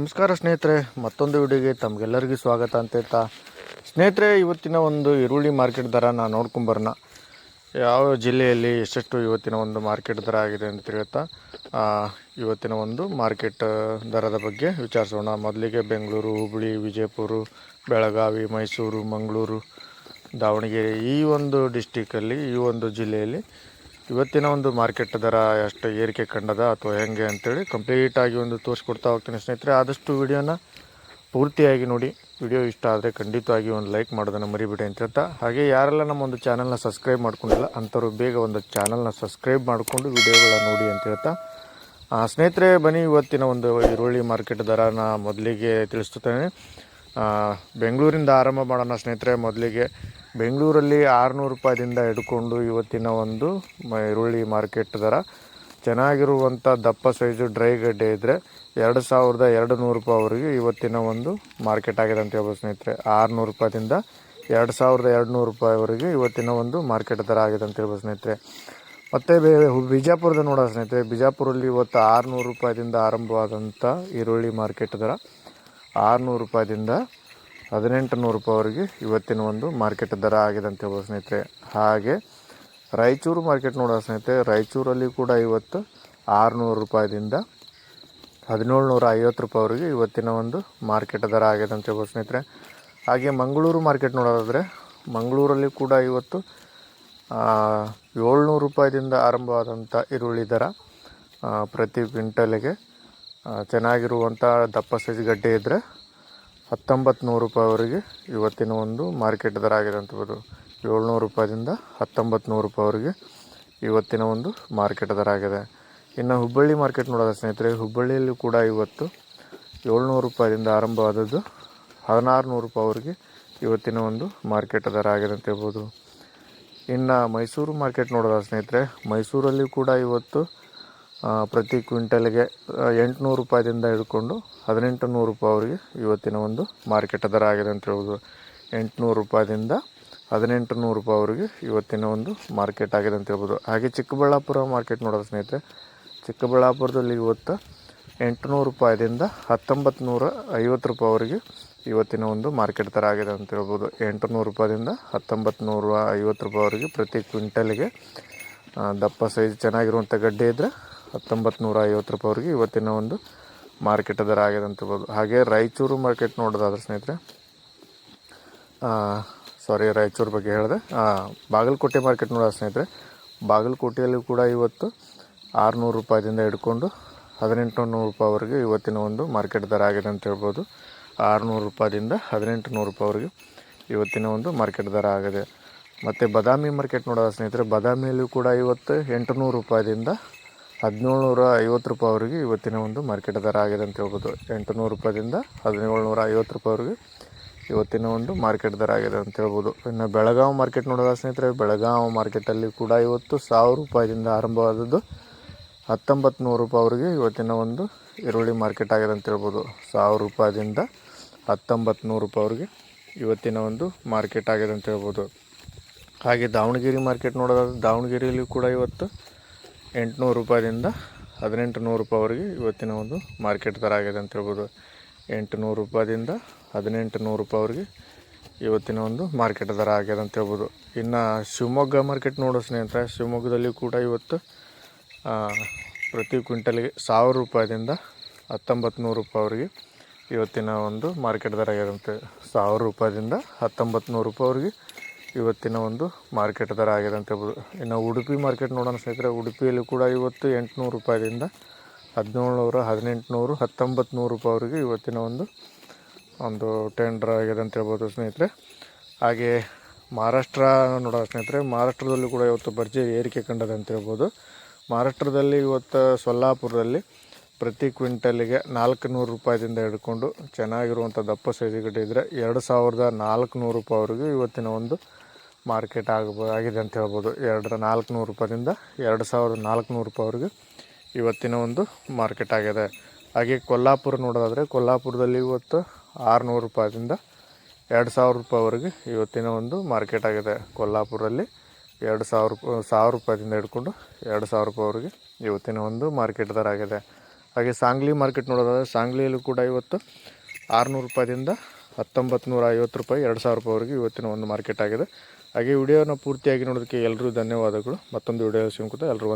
ನಮಸ್ಕಾರ ಸ್ನೇಹಿತರೆ, ಮತ್ತೊಂದು ವಿಡಿಯೋಗೆ ತಮಗೆಲ್ಲರಿಗೂ ಸ್ವಾಗತ ಅಂತ ಹೇಳ್ತಾ ಸ್ನೇಹಿತರೆ, ಇವತ್ತಿನ ಒಂದು ಈರುಳ್ಳಿ ಮಾರ್ಕೆಟ್ ದರ ನಾನು ನೋಡ್ಕೊಂಬರೋಣ. ಯಾವ ಜಿಲ್ಲೆಯಲ್ಲಿ ಎಷ್ಟೆಷ್ಟು ಇವತ್ತಿನ ಒಂದು ಮಾರ್ಕೆಟ್ ದರ ಆಗಿದೆ ಅಂತ ಹೇಳ್ತಾ ಇವತ್ತಿನ ಒಂದು ಮಾರ್ಕೆಟ್ ದರದ ಬಗ್ಗೆ ವಿಚಾರಿಸೋಣ. ಮೊದಲಿಗೆ ಬೆಂಗಳೂರು ಹುಬ್ಬಳ್ಳಿ ವಿಜಯಪುರ, ಬೆಳಗಾವಿ, ಮೈಸೂರು, ಮಂಗಳೂರು, ದಾವಣಗೆರೆ ಈ ಒಂದು ಡಿಸ್ಟಿಕಲ್ಲಿ ಈ ಒಂದು ಜಿಲ್ಲೆಯಲ್ಲಿ ಇವತ್ತಿನ ಒಂದು ಮಾರ್ಕೆಟ್ ದರ ಎಷ್ಟು ಏರಿಕೆ ಕಂಡದ ಅಥವಾ ಹೆಂಗೆ ಅಂತೇಳಿ ಕಂಪ್ಲೀಟಾಗಿ ಒಂದು ತೋರಿಸ್ಕೊಡ್ತಾ ಹೋಗ್ತೀನಿ ಸ್ನೇಹಿತರೆ. ಆದಷ್ಟು ವಿಡಿಯೋನ ಪೂರ್ತಿಯಾಗಿ ನೋಡಿ. ವಿಡಿಯೋ ಇಷ್ಟ ಆದರೆ ಖಂಡಿತವಾಗಿ ಒಂದು ಲೈಕ್ ಮಾಡೋದನ್ನು ಮರಿಬೇಡಿ ಅಂತ ಹೇಳ್ತಾ. ಹಾಗೆ ಯಾರೆಲ್ಲ ನಮ್ಮ ಒಂದು ಚಾನಲ್ನ ಸಬ್ಸ್ಕ್ರೈಬ್ ಮಾಡ್ಕೊಂಡಿಲ್ಲ, ಅಂಥವ್ರು ಬೇಗ ಒಂದು ಚಾನಲ್ನ ಸಬ್ಸ್ಕ್ರೈಬ್ ಮಾಡಿಕೊಂಡು ವಿಡಿಯೋಗಳ ನೋಡಿ ಅಂತ ಹೇಳ್ತಾ. ಸ್ನೇಹಿತರೆ, ಬನ್ನಿ ಇವತ್ತಿನ ಒಂದು ಈರುಳ್ಳಿ ಮಾರ್ಕೆಟ್ ದರನ ಮೊದಲಿಗೆ ತಿಳಿಸ್ತೇನೆ ಬೆಂಗಳೂರಿಂದ ಆರಂಭ ಮಾಡೋಣ ಸ್ನೇಹಿತರೆ. ಮೊದಲಿಗೆ ಬೆಂಗಳೂರಲ್ಲಿ ಆರುನೂರು ರೂಪಾಯಿದಿಂದ ಹಿಡ್ಕೊಂಡು ಇವತ್ತಿನ ಒಂದು ಈರುಳ್ಳಿ ಮಾರ್ಕೆಟ್ ದರ. ಚೆನ್ನಾಗಿರುವಂಥ ದಪ್ಪ ಸೈಜು ಡ್ರೈ ಗಡ್ಡೆ ಇದ್ದರೆ ಎರಡು ಸಾವಿರದ ಎರಡು ನೂರು ರೂಪಾಯಿವರೆಗೆ ಇವತ್ತಿನ ಒಂದು ಮಾರ್ಕೆಟ್ ಆಗಿದೆ ಅಂತ ಹೇಳ್ಬೋದು ಸ್ನೇಹಿತರೆ. ಆರುನೂರು ರೂಪಾಯಿದಿಂದ ಎರಡು ಸಾವಿರದ ಎರಡು ನೂರು ರೂಪಾಯಿವರೆಗೆ ಇವತ್ತಿನ ಒಂದು ಮಾರ್ಕೆಟ್ ದರ ಆಗಿದೆ ಅಂತ ಹೇಳ್ಬೋದು ಸ್ನೇಹಿತರೆ. ಮತ್ತು ಬೇ, ಬಿಜಾಪುರದ ನೋಡೋ ಸ್ನೇಹಿತರೆ. ಬಿಜಾಪುರಲ್ಲಿ ಇವತ್ತು ಆರುನೂರು ರೂಪಾಯಿದಿಂದ ಆರಂಭವಾದಂಥ ಈರುಳ್ಳಿ ಮಾರ್ಕೆಟ್ ದರ. ಆರುನೂರು ರೂಪಾಯಿದಿಂದ ಹದಿನೆಂಟು ನೂರು ರೂಪಾಯಿವರೆಗೆ ಇವತ್ತಿನ ಒಂದು ಮಾರ್ಕೆಟ್ ದರ ಆಗಿದೆ ಅಂತ ಹೇಳ್ಬೋದು ಸ್ನೇಹಿತರೆ. ಹಾಗೆ ರಾಯಚೂರು ಮಾರ್ಕೆಟ್ ನೋಡೋ ಸ್ನೇಹಿತರೆ. ರಾಯಚೂರಲ್ಲಿ ಕೂಡ ಇವತ್ತು ಆರುನೂರು ರೂಪಾಯಿದಿಂದ ಹದಿನೇಳು ನೂರ ಐವತ್ತು ರೂಪಾಯಿವರೆಗೆ ಇವತ್ತಿನ ಒಂದು ಮಾರ್ಕೆಟ್ ದರ ಆಗಿದೆ ಅಂತ ಹೇಳ್ಬೋದು ಸ್ನೇಹಿತರೆ. ಹಾಗೆ ಮಂಗಳೂರು ಮಾರ್ಕೆಟ್ ನೋಡೋದಾದರೆ ಮಂಗಳೂರಲ್ಲಿ ಕೂಡ ಇವತ್ತು ಏಳ್ನೂರು ರೂಪಾಯಿದಿಂದ ಆರಂಭವಾದಂಥ ಈರುಳ್ಳಿ ದರ ಪ್ರತಿ ಕ್ವಿಂಟಲಿಗೆ ಚೆನ್ನಾಗಿರುವಂಥ ದಪ್ಪ ಸೈಜ್ ಗಡ್ಡೆ ಇದ್ದರೆ ಹತ್ತೊಂಬತ್ತು ನೂರು ರೂಪಾಯಿವರೆಗೆ ಇವತ್ತಿನ ಒಂದು ಮಾರ್ಕೆಟ್ ದರ ಆಗಿದೆ ಅಂತ ಹೇಳ್ಬೋದು. ಏಳ್ನೂರು ರೂಪಾಯಿದಿಂದ ಹತ್ತೊಂಬತ್ತು ನೂರು ರೂಪಾಯಿವರೆಗೆ ಇವತ್ತಿನ ಒಂದು ಮಾರ್ಕೆಟ್ ದರ ಆಗಿದೆ. ಇನ್ನು ಹುಬ್ಬಳ್ಳಿ ಮಾರ್ಕೆಟ್ ನೋಡೋದ ಸ್ನೇಹಿತರೆ. ಹುಬ್ಬಳ್ಳಿಯಲ್ಲೂ ಕೂಡ ಇವತ್ತು ಏಳ್ನೂರು ರೂಪಾಯಿದಿಂದ ಆರಂಭವಾದದ್ದು ಹದಿನಾರು ನೂರು ರೂಪಾಯಿವರೆಗೆ ಇವತ್ತಿನ ಒಂದು ಮಾರ್ಕೆಟ್ ದರ ಆಗಿದೆ ಅಂತ ಹೇಳ್ಬೋದು. ಇನ್ನು ಮೈಸೂರು ಮಾರ್ಕೆಟ್ ನೋಡೋದ ಸ್ನೇಹಿತರೆ. ಮೈಸೂರಲ್ಲಿ ಕೂಡ ಇವತ್ತು ಪ್ರತಿ ಕ್ವಿಂಟಲ್ಗೆ ಎಂಟುನೂರು ರೂಪಾಯಿದಿಂದ ಹಿಡ್ಕೊಂಡು ಹದಿನೆಂಟು ನೂರು ರೂಪಾಯಿವರೆಗೆ ಇವತ್ತಿನ ಒಂದು ಮಾರ್ಕೆಟ್ ದರ ಆಗಿದೆ ಅಂತ ಹೇಳ್ಬೋದು. ಎಂಟುನೂರು ರೂಪಾಯಿದಿಂದ ಹದಿನೆಂಟು ನೂರು ರೂಪಾಯಿವರೆಗೆ ಇವತ್ತಿನ ಒಂದು ಮಾರ್ಕೆಟ್ ಆಗಿದೆ ಅಂತ ಹೇಳ್ಬೋದು. ಹಾಗೆ ಚಿಕ್ಕಬಳ್ಳಾಪುರ ಮಾರ್ಕೆಟ್ ನೋಡೋದು ಸ್ನೇಹಿತರೆ. ಚಿಕ್ಕಬಳ್ಳಾಪುರದಲ್ಲಿ ಇವತ್ತು ಎಂಟುನೂರು ರೂಪಾಯಿದಿಂದ ಹತ್ತೊಂಬತ್ತು ನೂರ ಐವತ್ತು ರೂಪಾಯಿವರೆಗೆ ಇವತ್ತಿನ ಒಂದು ಮಾರ್ಕೆಟ್ ದರ ಆಗಿದೆ ಅಂತ ಹೇಳ್ಬೋದು. ಎಂಟುನೂರು ರೂಪಾಯಿದಿಂದ ಹತ್ತೊಂಬತ್ತು ನೂರ ಐವತ್ತು ರೂಪಾಯಿವರೆಗೆ ಪ್ರತಿ ಕ್ವಿಂಟಲ್ಗೆ ದಪ್ಪ ಸೈಜ್ ಚೆನ್ನಾಗಿರುವಂಥ ಗಡ್ಡೆ ಇದ್ದರೆ ಹತ್ತೊಂಬತ್ತು ನೂರ ಐವತ್ತು ರೂಪಾಯಿವರೆಗೆ ಇವತ್ತಿನ ಒಂದು ಮಾರ್ಕೆಟ್ ದರ ಆಗಿದೆ ಅಂತ ಹೇಳ್ಬೋದು. ಹಾಗೆ ರಾಯಚೂರು ಮಾರ್ಕೆಟ್ ನೋಡೋದಾದ್ರೆ ಸ್ನೇಹಿತರೆ ಸಾರಿ ರಾಯಚೂರು ಬಗ್ಗೆ ಹೇಳಿದೆ. ಬಾಗಲಕೋಟೆ ಮಾರ್ಕೆಟ್ ನೋಡೋದು ಸ್ನೇಹಿತರೆ, ಬಾಗಲಕೋಟೆಯಲ್ಲಿ ಕೂಡ ಇವತ್ತು ಆರುನೂರು ರೂಪಾಯಿದಿಂದ ಹಿಡ್ಕೊಂಡು ಹದಿನೆಂಟು ನೂರು ರೂಪಾಯಿವರೆಗೆ ಇವತ್ತಿನ ಒಂದು ಮಾರ್ಕೆಟ್ ದರ ಆಗಿದೆ ಅಂತ ಹೇಳ್ಬೋದು. ಆರುನೂರು ರೂಪಾಯಿದಿಂದ ಹದಿನೆಂಟು ನೂರು ರೂಪಾಯಿವರೆಗೆ ಇವತ್ತಿನ ಒಂದು ಮಾರ್ಕೆಟ್ ದರ ಆಗಿದೆ. ಮತ್ತು ಬದಾಮಿ ಮಾರ್ಕೆಟ್ ನೋಡೋದು ಸ್ನೇಹಿತರೆ, ಬಾದಾಮಿಯಲ್ಲೂ ಕೂಡ ಇವತ್ತು ಎಂಟುನೂರು ರೂಪಾಯಿದಿಂದ ಹದಿನೇಳು ನೂರ ಐವತ್ತು ರೂಪಾಯಿವರೆಗೆ ಇವತ್ತಿನ ಒಂದು ಮಾರ್ಕೆಟ್ ದರ ಆಗಿದೆ ಅಂತ ಹೇಳ್ಬೋದು. ಎಂಟುನೂರು ರೂಪಾಯಿದಿಂದ ಹದಿನೇಳು ನೂರ ಐವತ್ತು ರೂಪಾಯಿವರೆಗೆ ಇವತ್ತಿನ ಒಂದು ಮಾರ್ಕೆಟ್ ದರ ಆಗಿದೆ ಅಂತ ಹೇಳ್ಬೋದು. ಇನ್ನು ಬೆಳಗಾವಿ ಮಾರ್ಕೆಟ್ ನೋಡಿದ ಸ್ನೇಹಿತರೆ, ಬೆಳಗಾವಿ ಮಾರ್ಕೆಟಲ್ಲಿ ಕೂಡ ಇವತ್ತು ಸಾವಿರ ರೂಪಾಯಿದಿಂದ ಆರಂಭವಾದದ್ದು ಹತ್ತೊಂಬತ್ತು ನೂರು ರೂಪಾಯಿವರೆಗೆ ಇವತ್ತಿನ ಒಂದು ಈರುಳ್ಳಿ ಮಾರ್ಕೆಟ್ ಆಗಿದೆ ಅಂತ ಹೇಳ್ಬೋದು. ಸಾವಿರ ರೂಪಾಯಿದಿಂದ ಹತ್ತೊಂಬತ್ತು ನೂರು ರೂಪಾಯಿವರೆಗೆ ಇವತ್ತಿನ ಒಂದು ಮಾರ್ಕೆಟ್ ಆಗಿದೆ ಅಂತ ಹೇಳ್ಬೋದು. ಹಾಗೆ ದಾವಣಗೆರೆ ಮಾರ್ಕೆಟ್ ನೋಡೋದಾದ್ರೆ ದಾವಣಗೆರೆಯಲ್ಲಿ ಕೂಡ ಇವತ್ತು ಎಂಟುನೂರು ರೂಪಾಯಿದಿಂದ ಹದಿನೆಂಟು ನೂರು ರೂಪಾಯಿವರೆಗೆ ಇವತ್ತಿನ ಒಂದು ಮಾರ್ಕೆಟ್ ದರ ಆಗಿದೆ ಅಂತ ಹೇಳ್ಬೋದು. ಎಂಟು ನೂರು ರೂಪಾಯಿದಿಂದ ಹದಿನೆಂಟು ನೂರು ರೂಪಾಯಿವರೆಗೆ ಇವತ್ತಿನ ಒಂದು ಮಾರ್ಕೆಟ್ ದರ ಆಗಿದೆ ಅಂತ ಹೇಳ್ಬೋದು. ಇನ್ನು ಶಿವಮೊಗ್ಗ ಮಾರ್ಕೆಟ್ ನೋಡೋ ಸ್ನೇಹಿತರೆ ಶಿವಮೊಗ್ಗದಲ್ಲಿ ಕೂಡ ಇವತ್ತು ಪ್ರತಿ ಕ್ವಿಂಟಲ್ಗೆ ಸಾವಿರ ರೂಪಾಯಿದಿಂದ ಹತ್ತೊಂಬತ್ತು ನೂರು ರೂಪಾಯಿವರೆಗೆ ಇವತ್ತಿನ ಒಂದು ಮಾರ್ಕೆಟ್ ದರ ಆಗಿರುತ್ತೆ ಸಾವಿರ ರೂಪಾಯಿದಿಂದ ಹತ್ತೊಂಬತ್ತು ನೂರು ರೂಪಾಯಿವರೆಗೆ ಇವತ್ತಿನ ಒಂದು ಮಾರ್ಕೆಟ್ ದರ ಆಗಿದೆ ಅಂತ ಹೇಳ್ಬೋದು ಇನ್ನು ಉಡುಪಿ ಮಾರ್ಕೆಟ್ ನೋಡೋಣ ಸ್ನೇಹಿತರೆ. ಉಡುಪಿಯಲ್ಲಿ ಕೂಡ ಇವತ್ತು ಎಂಟುನೂರು ರೂಪಾಯಿದಿಂದ ಹದಿನೇಳು ನೂರು ಹದಿನೆಂಟು ಹತ್ತೊಂಬತ್ತು ನೂರು ರೂಪಾಯಿವರೆಗೆ ಇವತ್ತಿನ ಒಂದು ಒಂದು ಟೆಂಡರ್ ಆಗಿದೆ ಅಂತ ಹೇಳ್ಬೋದು ಸ್ನೇಹಿತರೆ. ಹಾಗೆ ಮಹಾರಾಷ್ಟ್ರ ನೋಡೋಣ ಸ್ನೇಹಿತರೆ. ಮಹಾರಾಷ್ಟ್ರದಲ್ಲೂ ಕೂಡ ಇವತ್ತು ಭರ್ಜರಿ ಏರಿಕೆ ಕಂಡದೆ ಅಂತ ಹೇಳ್ಬೋದು. ಮಹಾರಾಷ್ಟ್ರದಲ್ಲಿ ಇವತ್ತು ಸೊಲ್ಲಾಪುರದಲ್ಲಿ ಪ್ರತಿ ಕ್ವಿಂಟಲಿಗೆ ನಾಲ್ಕು ನೂರು ರೂಪಾಯಿದಿಂದ ಹಿಡ್ಕೊಂಡು ಚೆನ್ನಾಗಿರುವಂಥ ದಪ್ಪ ಸೈಜ್ ಇದ್ದರೆ ಎರಡು ಸಾವಿರದ ನಾಲ್ಕು ನೂರು ರೂಪಾಯಿವರೆಗೂ ಇವತ್ತಿನ ಒಂದು ಮಾರ್ಕೆಟ್ ಆಗಬೋ, ಆಗಿದೆ ಅಂತ ಹೇಳ್ಬೋದು. ಎರಡರ ನಾಲ್ಕು ನೂರು ರೂಪಾಯಿದಿಂದ ಎರಡು ಸಾವಿರದ ನಾಲ್ಕುನೂರು ರೂಪಾಯಿವರೆಗೂ ಇವತ್ತಿನ ಒಂದು ಮಾರ್ಕೆಟ್ ಆಗಿದೆ. ಹಾಗೆ ಕೊಲ್ಲಾಪುರ ನೋಡೋದಾದರೆ ಕೊಲ್ಲಾಪುರದಲ್ಲಿ ಇವತ್ತು ಆರುನೂರು ರೂಪಾಯಿದಿಂದ ಎರಡು ಸಾವಿರ ರೂಪಾಯಿವರೆಗೆ ಇವತ್ತಿನ ಒಂದು ಮಾರ್ಕೆಟ್ ಆಗಿದೆ. ಕೊಲ್ಲಾಪುರದಲ್ಲಿ ಎರಡು ಸಾವಿರ ರೂಪಾಯಿ ಸಾವಿರ ರೂಪಾಯಿದಿಂದ ಹಿಡ್ಕೊಂಡು ಎರಡು ಸಾವಿರ ರೂಪಾಯಿವರೆಗೆ ಇವತ್ತಿನ ಒಂದು ಮಾರ್ಕೆಟ್ ದರ ಆಗಿದೆ. ಹಾಗೆ ಸಾಂಗ್ಲಿ ಮಾರ್ಕೆಟ್ ನೋಡೋದಾದರೆ ಸಾಂಗ್ಲಿಯಲ್ಲೂ ಕೂಡ ಇವತ್ತು ಆರುನೂರು ರೂಪಾಯಿಂದ ಹತ್ತೊಂಬತ್ತು ನೂರ ಐವತ್ತು ರೂಪಾಯಿ ಎರಡು ಸಾವಿರ ರೂಪಾಯಿವರೆಗೆ ಇವತ್ತಿನ ಒಂದು ಮಾರ್ಕೆಟ್ ಆಗಿದೆ. ಹಾಗೆ ವಿಡಿಯೋನ ಪೂರ್ತಿಯಾಗಿ ನೋಡೋದಕ್ಕೆ ಎಲ್ಲರೂ ಧನ್ಯವಾದಗಳು. ಮತ್ತೊಂದು ವಿಡಿಯೋ ಸಿಗುತ್ತಾ ಎಲ್ಲರೂ